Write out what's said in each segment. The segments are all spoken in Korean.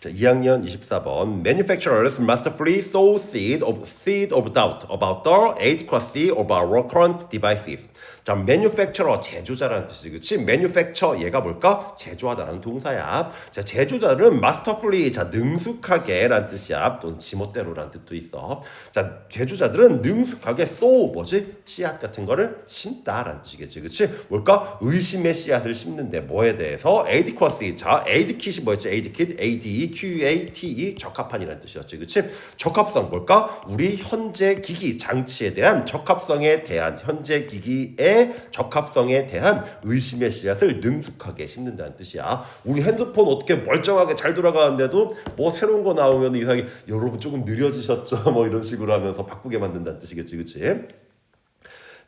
자, 2학년 24번 Manufacturers free sow seed of seed of doubt about the adequacy of our current devices. 자, manufacturer 제조자라는 뜻이지, 그렇지? manufacture 얘가 뭘까? 제조하다라는 동사야. 자, 제조자는 masterfully 자 능숙하게 라는 뜻이야. 또는 지멋대로라는 뜻도 있어. 자, 제조자들은 능숙하게 sow 뭐지? 씨앗 같은 거를 심다라는 뜻이겠지, 그렇지? 뭘까? 의심의 씨앗을 심는데 뭐에 대해서 adequacy 자, adequat이 뭐였지? adequate, a d e q a t e 적합한이라는 뜻이었지, 그렇지? 적합성 뭘까? 우리 현재 기기 장치에 대한 적합성에 대한 현재 기기의 적합성에 대한 의심의 씨앗을 능숙하게 심는다는 뜻이야. 우리 핸드폰 어떻게 멀쩡하게 잘 돌아가는데도 뭐 새로운 거 나오면 이상하게 여러분 조금 느려지셨죠? 뭐 이런 식으로 하면서 바꾸게 만든다는 뜻이겠지, 그렇지?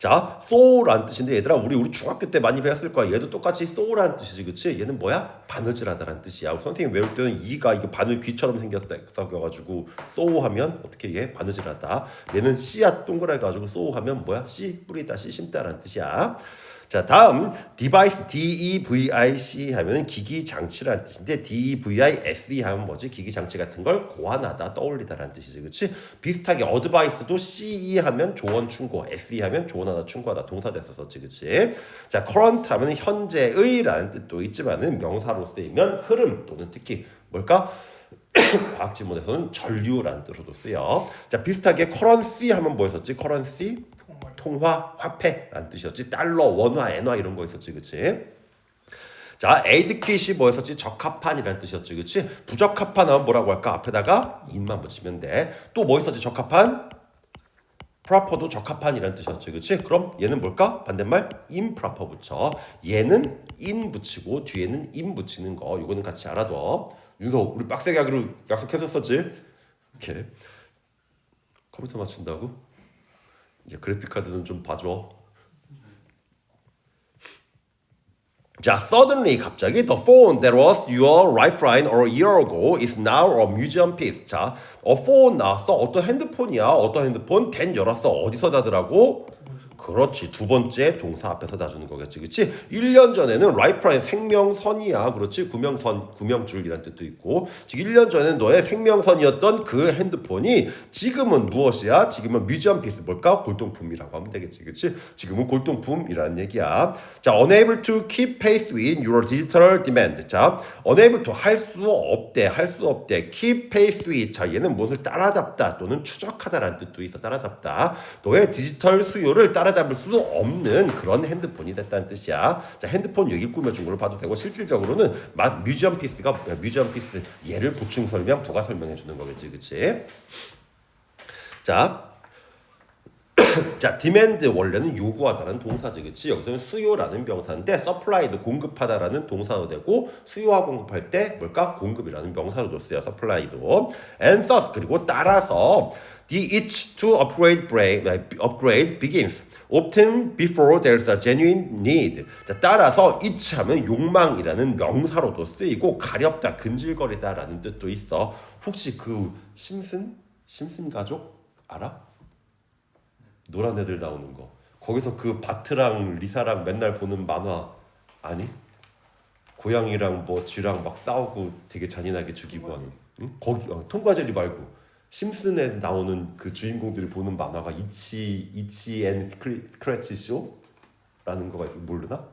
자, soul라는 뜻인데 얘들아 우리 우리 중학교 때 많이 배웠을 거야. 얘도 똑같이 soul라는 뜻이지, 그렇지? 얘는 뭐야? 바느질하다라는 뜻이야. 선생님 외울 때는 이가 이게 바늘 귀처럼 생겼다 생겨가지고 sow 하면 어떻게 얘 바느질하다. 얘는 씨앗 동그랗게 가지고 sow 하면 뭐야? 씨 뿌리다, 씨 심다라는 뜻이야. 자 다음 device D E 하면은 기기 장치라는 뜻인데 D E 하면 뭐지? 기기 장치 같은 걸 고안하다 떠올리다라는 뜻이지. 그렇지 비슷하게 어드바이스도 C E 하면 조언 충고 S E 하면 조언하다 충고하다 동사돼서 썼지. 그렇지 자 current 하면은 현재의라는 뜻도 있지만은 명사로 쓰이면 흐름 또는 특히 뭘까? 과학 지문에서는 전류라는 뜻으로도 쓰여. 자 비슷하게 currency 하면 뭐였었지? currency 통화 화폐라는 뜻이었지. 달러, 원화, 엔화 이런 거 있었지, 그렇지? 자, adequate이 뭐였었지? 적합한이라는 뜻이었지, 그렇지? 부적합한 하면 뭐라고 할까? 앞에다가 인만 붙이면 돼. 또 뭐 있었지? 적합한? proper도 적합한이라는 뜻이었지, 그렇지? 그럼 얘는 뭘까? 반대말 improper 붙여. 얘는 in 붙이고 뒤에는 in 붙이는 거. 이거는 같이 알아둬. 윤석, 우리 빡세게 하기로 약속했었었지? 이렇게 컴퓨터 맞춘다고? 이제 그래픽 카드는 좀 봐줘. 자, suddenly 갑자기 the phone that was your lifeline or a year ago is now a museum piece. 자, 어 phone 나왔어. 어떤 핸드폰이야? 어떤 핸드폰? 된 열었어. 어디서 다더라고? 그렇지. 두 번째 동사 앞에서 다주는 거겠지. 그렇지 1년 전에는 라이프라인 생명선이야. 그렇지? 구명선 구명줄이라는 뜻도 있고. 지금 1년 전에는 너의 생명선이었던 그 핸드폰이 지금은 무엇이야? 지금은 뮤지엄 피스 뭘까? 골동품이라고 하면 되겠지. 그렇지 지금은 골동품이라는 얘기야. 자 unable to keep pace with your digital demand. 자 unable to 할 수 없대 할 수 없대. Keep pace with. 자 얘는 무엇을 따라잡다 또는 추적하다라는 뜻도 있어. 따라잡다. 너의 디지털 수요를 따라잡을 수 없는 그런 핸드폰이 됐다는 뜻이야. 자 핸드폰 여기 꾸며준 걸로 봐도 되고 실질적으로는 마- 뮤지엄 피스가 뭐야? 뮤지엄 피스 얘를 보충 설명 부가 설명해 주는 거겠지. 그치? 자 자, demand 원래는 요구하다라는 동사지, 그치? 여기서는 수요라는 명사인데, supply도 공급하다라는 동사도 되고, 수요와 공급할 때 뭘까? 공급이라는 명사로도 쓰여, supply도. and thus, 그리고 따라서, the itch to upgrade, brain, upgrade begins. often before there's a genuine need. 자, 따라서 itch 하면 욕망이라는 명사로도 쓰이고, 가렵다, 근질거리다라는 뜻도 있어. 혹시 그 심슨? 심슨 가족? 알아? 노란 애들 나오는 거. 거기서 그 바트랑 리사랑 맨날 보는 만화 아니? 고양이랑 뭐 쥐랑 막 싸우고 되게 잔인하게 죽이고 하는. 응? 거기 어, 통과제리 말고 심슨에 나오는 그 주인공들이 보는 만화가 이치 이치 앤 스크래치 쇼라는 거가 모르나?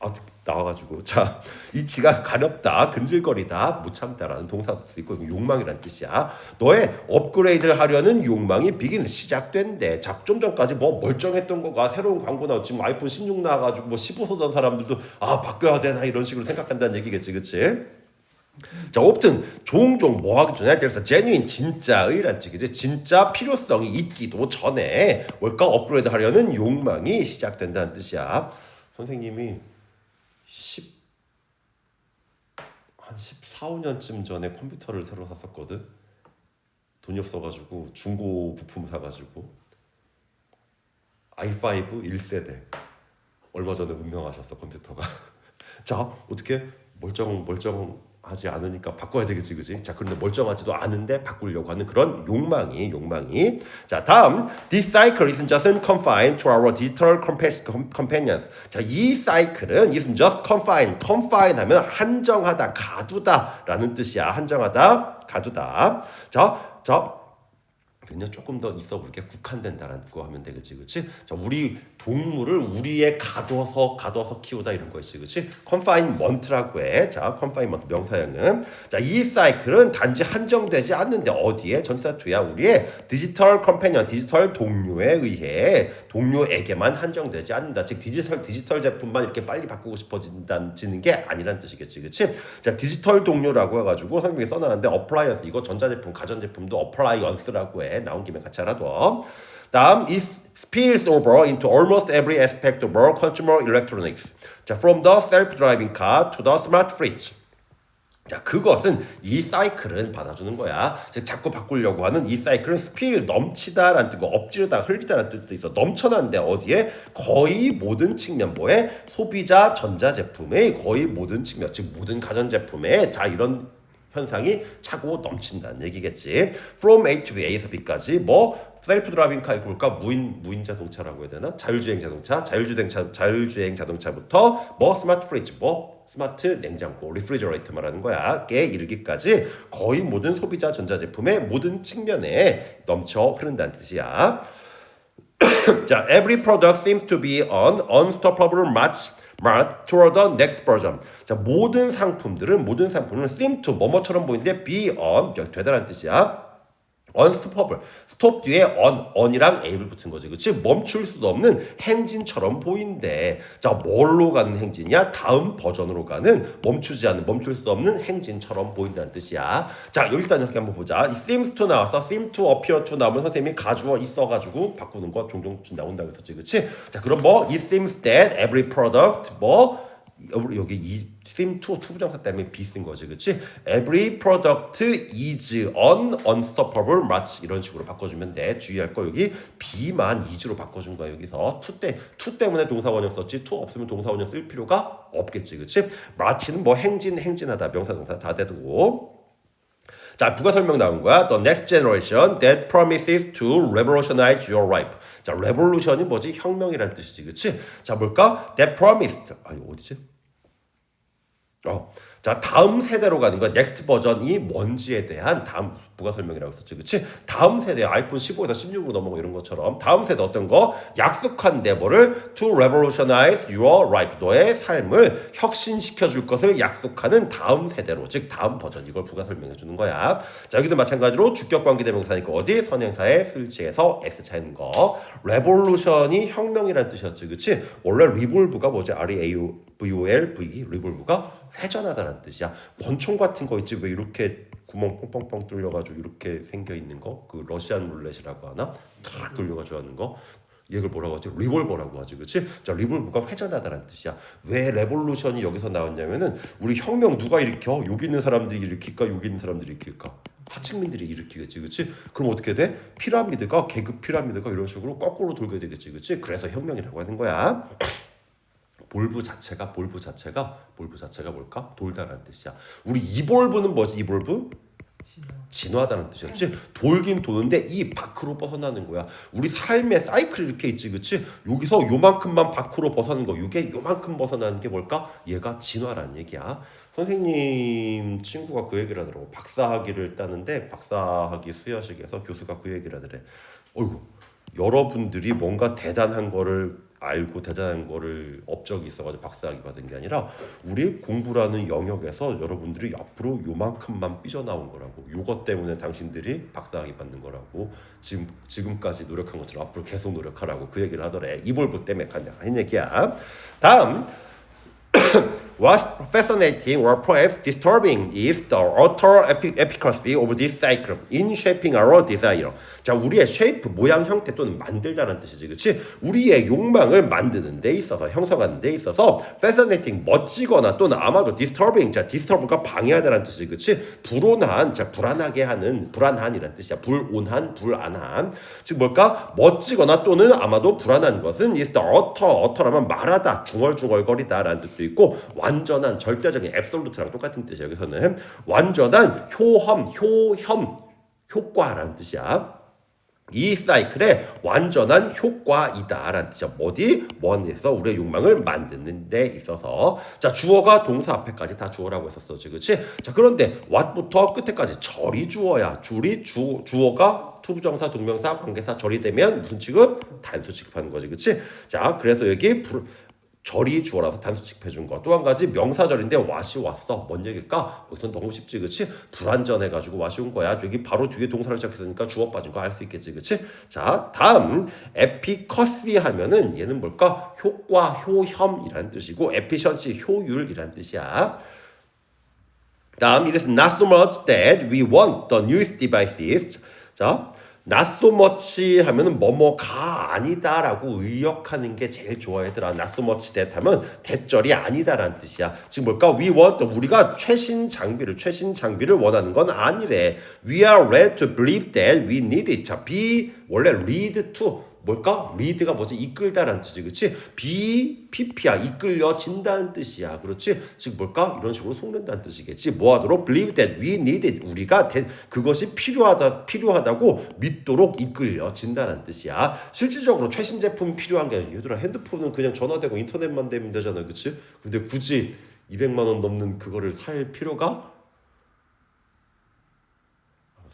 아 나와가지고. 자 이치가 가렵다 근질거리다 못 참다라는 동사도 있고 욕망이란 뜻이야. 너의 업그레이드를 하려는 욕망이 비긴 시작된대. 자좀 전까지 뭐 멀쩡했던 거가 새로운 광고 나왔 지금 아이폰 16 나와가지고 뭐 15 쏘던 사람들도 아 바뀌어야 되나 이런 식으로 생각한다는 얘기겠지 그치? 자, often 종종 뭐 하기 전에 그래서 genuine 진짜의란 뜻이지. 진짜 필요성이 있기도 전에 뭘까? 업그레이드 하려는 욕망이 시작된다는 뜻이야. 선생님이 10, 한 14, 5년쯤 전에 컴퓨터를 새로 샀었거든. 돈이 없어가지고 중고 부품 사가지고 i5 1세대 얼마 전에 운명하셨어 컴퓨터가. 자 어떻게 멀쩡 멀쩡 하지 않으니까 바꿔야 되겠지, 그지? 자, 그런데 멀쩡하지도 않은데 바꾸려고 하는 그런 욕망이, 욕망이. 자, 다음. This cycle isn't just confined to our digital compa- companions. 자, 이 사이클은 isn't just confined. confine 하면 한정하다, 가두다 라는 뜻이야. 한정하다, 가두다. 자, 자, 그냥 조금 더 있어 보게 국한된다라는 거 하면 되겠지, 그렇지? 자, 우리 동물을 우리에 가둬서 가둬서 키우다 이런 거였지, 그렇지? confinement라고 해. 자, confinement 명사형은 자, 이 사이클은 단지 한정되지 않는데 어디에 전치사 투야 우리의 디지털 컴패니언, 디지털 동료에 의해 동료에게만 한정되지 않는다. 즉 디지털 디지털 제품만 이렇게 빨리 바꾸고 싶어진다는 게 아니란 뜻이겠지, 그렇지? 자, 디지털 동료라고 해가지고 성경에 써놨는데 어플라이언스 이거 전자제품, 가전제품도 어플라이언 나온 김에 같이 알아둬. 다음 it spills over into almost every aspect of our consumer electronics. 자, from the self-driving car to the smart fridge. 자, 그것은 이 사이클은 받아주는 거야. 즉, 자꾸 바꾸려고 하는 이 사이클은 스피일 넘치다라는 뜻고 엎지르다, 흘리다라는 뜻도 있어. 넘쳐난데 어디에? 거의 모든 측면, 뭐에? 소비자 전자제품의 거의 모든 측면, 즉, 모든 가전제품에 자, 이런 현상이 차고 넘친다는 얘기겠지. From A to A에서 B까지 뭐 셀프 드라이빙 카 볼까 무인 무인 자동차라고 해야 되나? 자율주행 자동차, 자율주행 자, 자율주행 자동차부터 뭐 스마트 프리지, 뭐 스마트 냉장고, 리프리저레이터 말하는 거야. 게 이르기까지 거의 모든 소비자 전자제품의 모든 측면에 넘쳐 흐른다는 뜻이야. 자, every product seems to be on unstoppable march march toward the next version. 자, 모든 상품들은 모든 상품은 seem to 뭐뭐처럼 보이는데 be on 되다라는 뜻이야. Unstoppable. stop 뒤에 on, on이랑 able 붙은 거지. 그치? 멈출 수도 없는 행진처럼 보인대. 자, 뭘로 가는 행진이야? 다음 버전으로 가는 멈추지 않는, 멈출 수 없는 행진처럼 보인다는 뜻이야. 자, 일단 이렇게 한번 보자. 이 seems to 나와서 seem to appear to 나오면 선생님이 가주어 있어가지고 바꾸는 거 종종 나온다고 했었지. 그치? 자, 그럼 뭐, it seems that every product, 뭐, 여기 이 theme to 투부정사 때문에 be 쓴 거지, 그렇지? Every product is on unstoppable march 이런 식으로 바꿔주면 돼. 주의할 거 여기 be만 is로 바꿔준 거야 여기서 to 때 to 때문에 동사 원형 썼지 to 없으면 동사 원형 쓸 필요가 없겠지, 그렇지? march는 뭐 행진 행진하다 명사 동사 다 되고. 자, 부가 설명 나온 거야. The next generation that promises to revolutionize your life. 자, revolution이 뭐지? 혁명이라는 뜻이지, 그렇지? 자, 뭘까? That promised. 아니 어디지? 어. 자, 다음 세대로 가는 거야. 넥스트 버전이 뭔지에 대한 다음 부가 설명이라고 썼지. 그치? 다음 세대 아이폰 15에서 16으로 넘어가 이런 것처럼 다음 세대 어떤 거 약속한데 뭐를 to revolutionize your life 너의 삶을 혁신시켜 줄 것을 약속하는 다음 세대로 즉 다음 버전 이걸 부가 설명해 주는 거야. 자, 여기도 마찬가지로 주격 관계 대명사니까 어디 선행사의 술지에서 s 차이는 거. revolution이 혁명이라는 뜻이었지. 그치? 원래 revolve가 뭐지? R E A V O L V revolve가 회전하다라는 뜻이야. 권총 같은 거 있지 왜 이렇게 구멍 뻥뻥뻥 뚫려가지고 이렇게 생겨 있는 거, 그 러시안 룰렛이라고 하나, 탁 돌려가지고 하는 거. 얘를 뭐라고 하지? 리볼버라고 하지, 그렇지? 자, 리볼버가 회전하다라는 뜻이야. 왜 레볼루션이 여기서 나왔냐면은 우리 혁명 누가 일으켜? 여기 있는 사람들이 일으킬까? 여기 있는 사람들이 일으킬까? 하층민들이 일으키겠지, 그렇지? 그럼 어떻게 돼? 피라미드가 계급 피라미드가 이런 식으로 거꾸로 돌게 되겠지, 그렇지? 그래서 혁명이라고 하는 거야. 볼브 자체가 볼브 자체가 볼브 자체가 뭘까? 돌다라는 뜻이야. 우리 이볼브는 뭐지? 이볼브? 진화다는 뜻이었지. 돌긴 도는데 이 밖으로 벗어나는 거야. 우리 삶의 사이클이 이렇게 있지, 그렇지? 여기서 요만큼만 밖으로 벗어나는 거, 이게 요만큼 벗어나는 게 뭘까? 얘가 진화라는 얘기야. 선생님 친구가 그 얘기를 하더라고. 박사학위를 따는데 박사학위 수여식에서 교수가 그 얘기를 하더래. 어이구, 여러분들이 뭔가 대단한 거를 알고 대단한 거를 업적이 있어가지고 박사학위 받은 게 아니라 우리 공부라는 영역에서 여러분들이 앞으로 요만큼만 삐져나온 거라고 요것 때문에 당신들이 박사학위 받는 거라고 지금 지금까지 노력한 것처럼 앞으로 계속 노력하라고 그 얘기를 하더래. 이볼브 때문에 간다. 한 얘기야. 다음 What's fascinating or perhaps disturbing is the utter efficacy of this cycle in shaping our desire. 자, 우리의 shape, 모양, 형태 또는 만들다라는 뜻이지, 그렇지? 우리의 욕망을 만드는 데 있어서, 형성하는 데 있어서 fascinating, 멋지거나 또는 아마도 disturbing, 자, disturb가 방해하다라는 뜻이지, 그렇지? 불온한, 자, 불안하게 하는, 불안한이라는 뜻이야. 불온한, 불안한. 즉 뭘까? 멋지거나 또는 아마도 불안한 것은 is the utter, utter라면 말하다, 중얼중얼거리다라는 뜻도 있고 완전한 절대적인 앱솔루트랑 똑같은 뜻이에요. 여기서는 완전한 효험, 효혐, 효과라는 뜻이야. 이 사이클의 완전한 효과이다라는 뜻이야. 어디? 원에서 우리의 욕망을 만드는 데 있어서 자 주어가 동사 앞에까지 다 주어라고 했었어, 그렇지? 자 그런데 what부터 끝에까지 절이 주어야. 줄이 주 주어가 투부정사, 동명사, 관계사 절이 되면 무슨 취급? 단수 취급하는 거지, 그렇지? 자 그래서 여기 불, 절이 주어라서 단수 취급해 준 거. 또 한 가지 명사절인데 와시 왔어. 뭔 얘기일까? 여기서 너무 쉽지, 그치? 불완전해 가지고 와시 온 거야. 여기 바로 뒤에 동사를 시작했으니까 주어 빠진 거 알 수 있겠지, 그치? 자, 다음 에피커시 하면은 얘는 뭘까? 효과, 효혐이라는 뜻이고 에피션시 효율이라는 뜻이야. 다음 it is not so much that we want the newest devices. 자, not so much 하면은 뭐뭐가 아니다라고 의역하는 게 제일 좋아 얘들아. not so much that 하면 대절이 아니다라는 뜻이야. 지금 뭘까? we want 우리가 최신 장비를 최신 장비를 원하는 건 아니래. we are led to believe that we need it. 자, be 원래 lead to 뭘까? 리드가 뭐지? 이끌다라는 뜻이 그렇지? 비 PP야 이끌려진다는 뜻이야 그렇지? 즉 뭘까? 이런 식으로 속는다는 뜻이겠지 뭐하도록? believe that we need it 우리가 대, 그것이 필요하다 필요하다고 믿도록 이끌려진다는 뜻이야 실질적으로 최신 제품 필요한 게 아니라 얘들아 핸드폰은 그냥 전화되고 인터넷만 되면 되잖아 그렇지? 근데 굳이 200만 원 넘는 그거를 살 필요가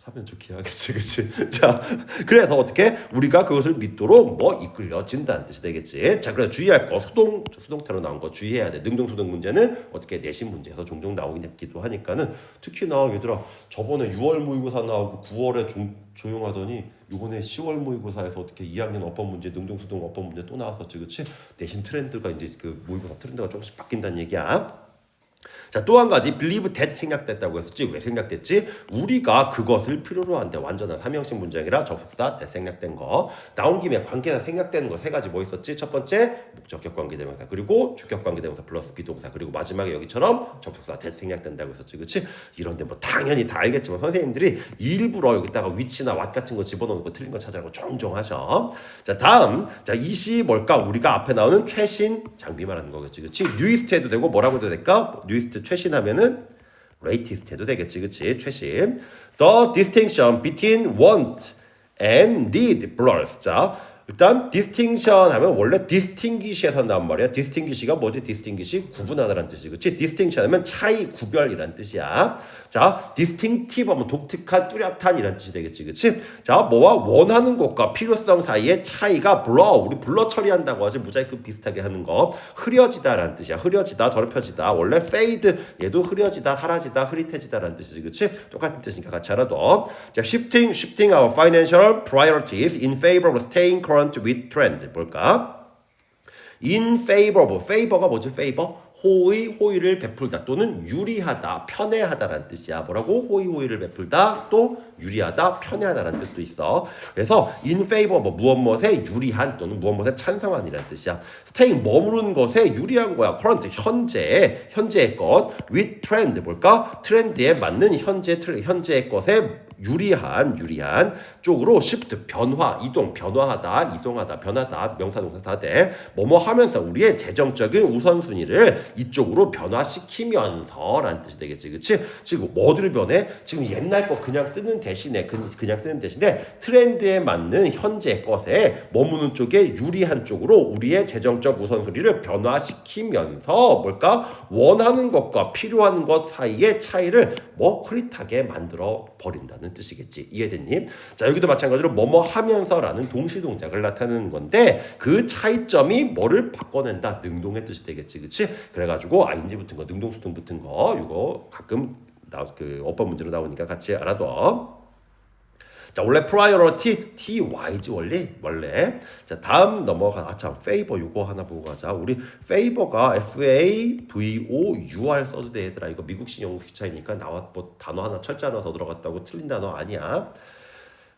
사면 좋게 하겠지, 그치? 자, 그래서 어떻게 우리가 그것을 믿도록 뭐 이끌려진다는 뜻이 되겠지. 자, 그래서 주의할 거 수동 수동태로 나온 거 주의해야 돼. 능동 수동 문제는 어떻게 내신 문제에서 종종 나오기도 하니까는 특히나 얘들아 저번에 6월 모의고사 나오고 9월에 좀 조용하더니 이번에 10월 모의고사에서 어떻게 2학년 어법 문제, 능동 수동 어법 문제 또 나왔었지, 그치? 내신 트렌드가 이제 그 모의고사 트렌드가 조금씩 바뀐다는 얘기야. 자, 또 한 가지 believe that 생략됐다고 했었지. 왜 생략됐지? 우리가 그것을 필요로 한데 완전한 삼형식 문장이라 접속사 that 생략된 거. 나온 김에 관계사 생략되는 거 세 가지 뭐 있었지? 첫 번째 목적격 관계대명사 그리고 주격 관계대명사 플러스 비동사 그리고 마지막에 여기처럼 접속사 that 생략된다고 했었지. 그렇지? 이런데 뭐 당연히 다 알겠지만 선생님들이 일부러 여기다가 위치나 왓 같은 거 집어넣는 거 틀린 거 찾아라고 종종 하셔. 자, 다음. 자, 이시 뭘까? 우리가 앞에 나오는 최신 장비 말하는 거겠지. 그렇지? 뉴이스트 해도 되고 뭐라고 해도 될까? 뉴이스트 최신 하면은 latest 해도 되겠지, 그치? 최신. The distinction between want and need blurs. 자, 일단 distinction 하면 원래 distinguish에서 나온 말이야. distinguish가 뭐지? distinguish 구분하다라는 뜻이 그치? distinction 하면 차이, 구별이란 뜻이야. 자, distinctive 하면 독특한, 뚜렷한 이란 뜻이 되겠지, 그치? 자, 뭐와 원하는 것과 필요성 사이의 차이가 blur, 우리 블러 처리한다고 하지, 모자이크 비슷하게 하는 거. 흐려지다라는 뜻이야. 흐려지다, 더럽혀지다. 원래 fade, 얘도 흐려지다, 사라지다, 흐릿해지다라는 뜻이지, 그치? 똑같은 뜻이니까 같이 알아둬. 자, shifting, shifting our financial priorities in favor of staying current with trend. 뭘까? in favor of, favor가 뭐지? favor? 호의, 호의를 베풀다 또는 유리하다, 편애하다라는 뜻이야. 뭐라고? 호의, 호의를 베풀다 또 유리하다, 편애하다라는 뜻도 있어. 그래서 in favor 뭐 무엇 무엇에 유리한 또는 무엇 무엇에 찬성한이라는 뜻이야. staying 머무르는 것에 유리한 거야. current 현재, 현재의 것. with trend 뭘까? 트렌드에 맞는 현재 현재의 것에 유리한 유리한 쪽으로 shift 변화 이동 변화하다 이동하다 변하다 명사 동사 다돼. 뭐뭐 하면서 우리의 재정적인 우선순위를 이쪽으로 변화시키면서라는 뜻이 되겠지. 그치? 지금 뭐들을 변해 지금 옛날 거 그냥 쓰는 대신에 그, 그냥 쓰는 대신에 트렌드에 맞는 현재 것에 머무는 쪽에 유리한 쪽으로 우리의 재정적 우선순위를 변화시키면서 뭘까? 원하는 것과 필요한 것 사이의 차이를 뭐 흐릿하게 만들어 버린다는 뜻이겠지. 이해됐니? 자, 여기도 마찬가지로 뭐뭐 하면서라는 동시 동작을 나타내는 건데 그 차이점이 뭐를 바꿔낸다. 능동의 뜻이 되겠지. 그치? 그래가지고 ing 붙은 거, 능동 수동 붙은 거 이거 가끔 나, 그 어법 문제로 나오니까 같이 알아둬. 자, 원래 priority TY지 원래 원래. 자, 다음 넘어가 아참 favor 요거 하나 보고 가자. 우리 favor가 F A V O U R 써도 돼 얘들아. 이거 미국식 영국식 차이니까 나와 뭐 단어 하나 철자 하나 더 들어갔다고 틀린 단어 아니야.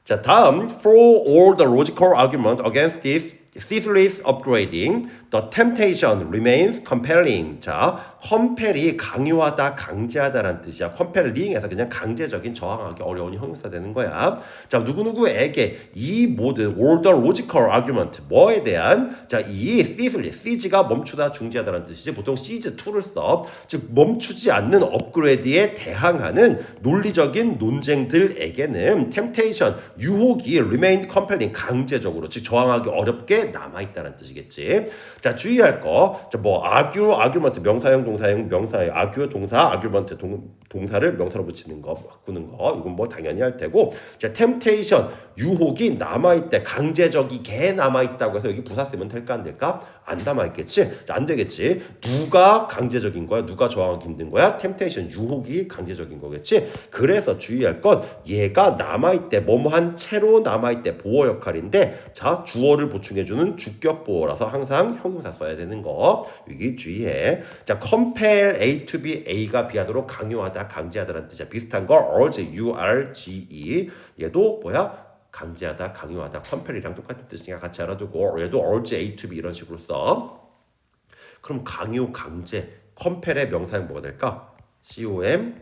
자, 다음 for all the logical argument against this ceaseless upgrading, the temptation remains compelling. 자, 컴펠이 강요하다, 강제하다라는 뜻이야. 컴펠링에서 그냥 강제적인 저항하기 어려운 형용사 되는 거야. 자, 누구누구에게 이 모든 all the logical argument 뭐에 대한 자, 이 ceaselessly seize가 멈추다, 중지하다라는 뜻이지. 보통 seize to를 써. 즉 멈추지 않는 업그레이드에 대항하는 논리적인 논쟁들에게는 temptation 유혹이 remain compelling 강제적으로 즉 저항하기 어렵게 남아 있다는 뜻이겠지. 자, 주의할 거. 자, 뭐 argue, argument 명사형 동 사형 명사형 argue 동사 argument 동, 동사를 명사로 붙이는 거 바꾸는 거 이건 뭐 당연히 할 테고. 자, temptation 유혹이 남아 있대. 강제적이게 남아 있다고 해서 여기 부사 쓰면 될까 안 될까? 안 남아 있겠지. 자, 안 되겠지. 누가 강제적인 거야? 누가 저항하기 힘든 거야? temptation 유혹이 강제적인 거겠지. 그래서 주의할 건 얘가 남아 있대. 뭐뭐한 채로 남아 있대. 보호 역할인데 자, 주어를 보충해 주는 주격 보호라서 항상 형용사 써야 되는 거. 여기 주의해. 자, compel A to B A가 B하도록 강요하다, 강제하다라는 뜻이야. 비슷한 거 urge U R G E 얘도 뭐야? 강제하다, 강요하다, 컴펠이랑 똑같은 뜻이니까 같이 알아두고 얘도 urge A to B 이런 식으로 써. 그럼 강요, 강제, 컴펠의 명사는 뭐가 될까? C-O-M,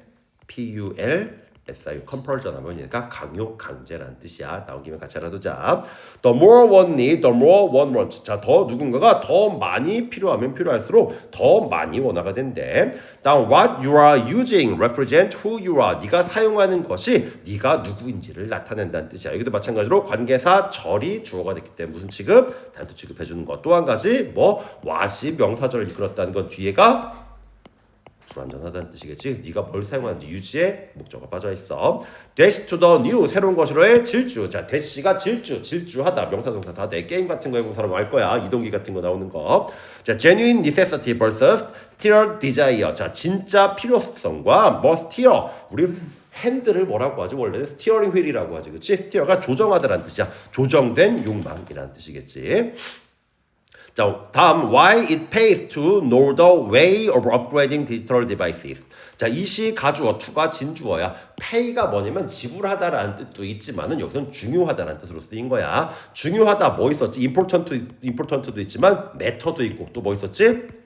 P-U-L, SIU, compulsion 하면이니까 강요, 강제라는 뜻이야. 나온 김에 같이 알아두자. The more one need, the more one wants. 자, 더 누군가가 더 많이 필요하면 필요할수록 더 많이 원화가 된대. 다음, what you are using represent who you are. 네가 사용하는 것이 네가 누구인지를 나타낸다는 뜻이야. 여기도 마찬가지로 관계사 절이 주어가 됐기 때문에 무슨 취급? 단수 취급해 주는 것. 또 한 가지 뭐 what이 명사절을 이끌었다는 건 뒤에가 불완전하다는 뜻이겠지. 네가 뭘 사용하는지 유지에 목적어 빠져 있어. dash to the new 새로운 것으로의 질주. 자, dash가 질주, 질주하다. 명사 동사 다 내 게임 같은 거 해본 사람 알 거야. 이동기 같은 거 나오는 거. 자, genuine necessity versus steer desire. 자, 진짜 필요성과 뭐 steer. 우리 핸들을 뭐라고 하지? 원래는 스티어링 휠이라고 하지. 그치? 스티어가 조정하다라는 뜻이야. 조정된 욕망이라는 뜻이겠지. 자, 다음 why it pays to know the way of upgrading digital devices. 자, 이시 가주어 to가 진주어야. pay가 뭐냐면 지불하다라는 뜻도 있지만은 여기서는 중요하다라는 뜻으로 쓰인 거야. 중요하다 뭐 있었지? important important도 있지만 matter도 있고 또 뭐 있었지?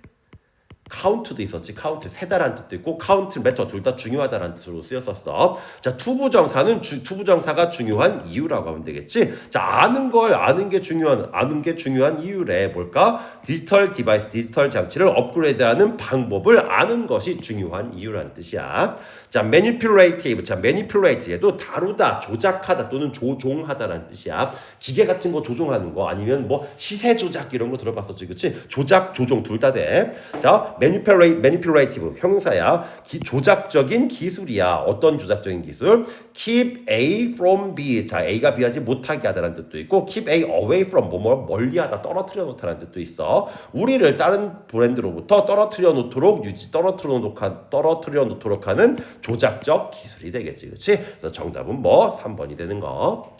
카운트도 있었지. 카운트 세다라는 뜻도 있고 카운트 메터 둘 다 중요하다라는 뜻으로 쓰였었어. 자, 투부정사는 주, 투부정사가 중요한 이유라고 하면 되겠지. 자, 아는 걸 아는 게 중요한 아는 게 중요한 이유래. 뭘까? 디지털 디바이스 디지털 장치를 업그레이드하는 방법을 아는 것이 중요한 이유라는 뜻이야. 자, manipulative. 자, manipulate 얘도 다루다, 조작하다 또는 조종하다라는 뜻이야. 기계 같은 거 조종하는 거 아니면 뭐 시세 조작 이런 거 들어봤었지. 그치 조작, 조종 둘 다 돼. 자, manipulate, manipulative 형용사야. 기, 조작적인 기술이야. 어떤 조작적인 기술? keep A from B. 자, A가 B하지 못하게 하다라는 뜻도 있고 keep A away from 뭐뭐 멀리하다, 떨어뜨려 놓다라는 뜻도 있어. 우리를 다른 브랜드로부터 떨어뜨려 놓도록 유지, 떨어뜨려 놓도록, 떨어뜨려 놓도록 하는 조작적 기술이 되겠지. 그렇지? 정답은 뭐 3번이 되는 거.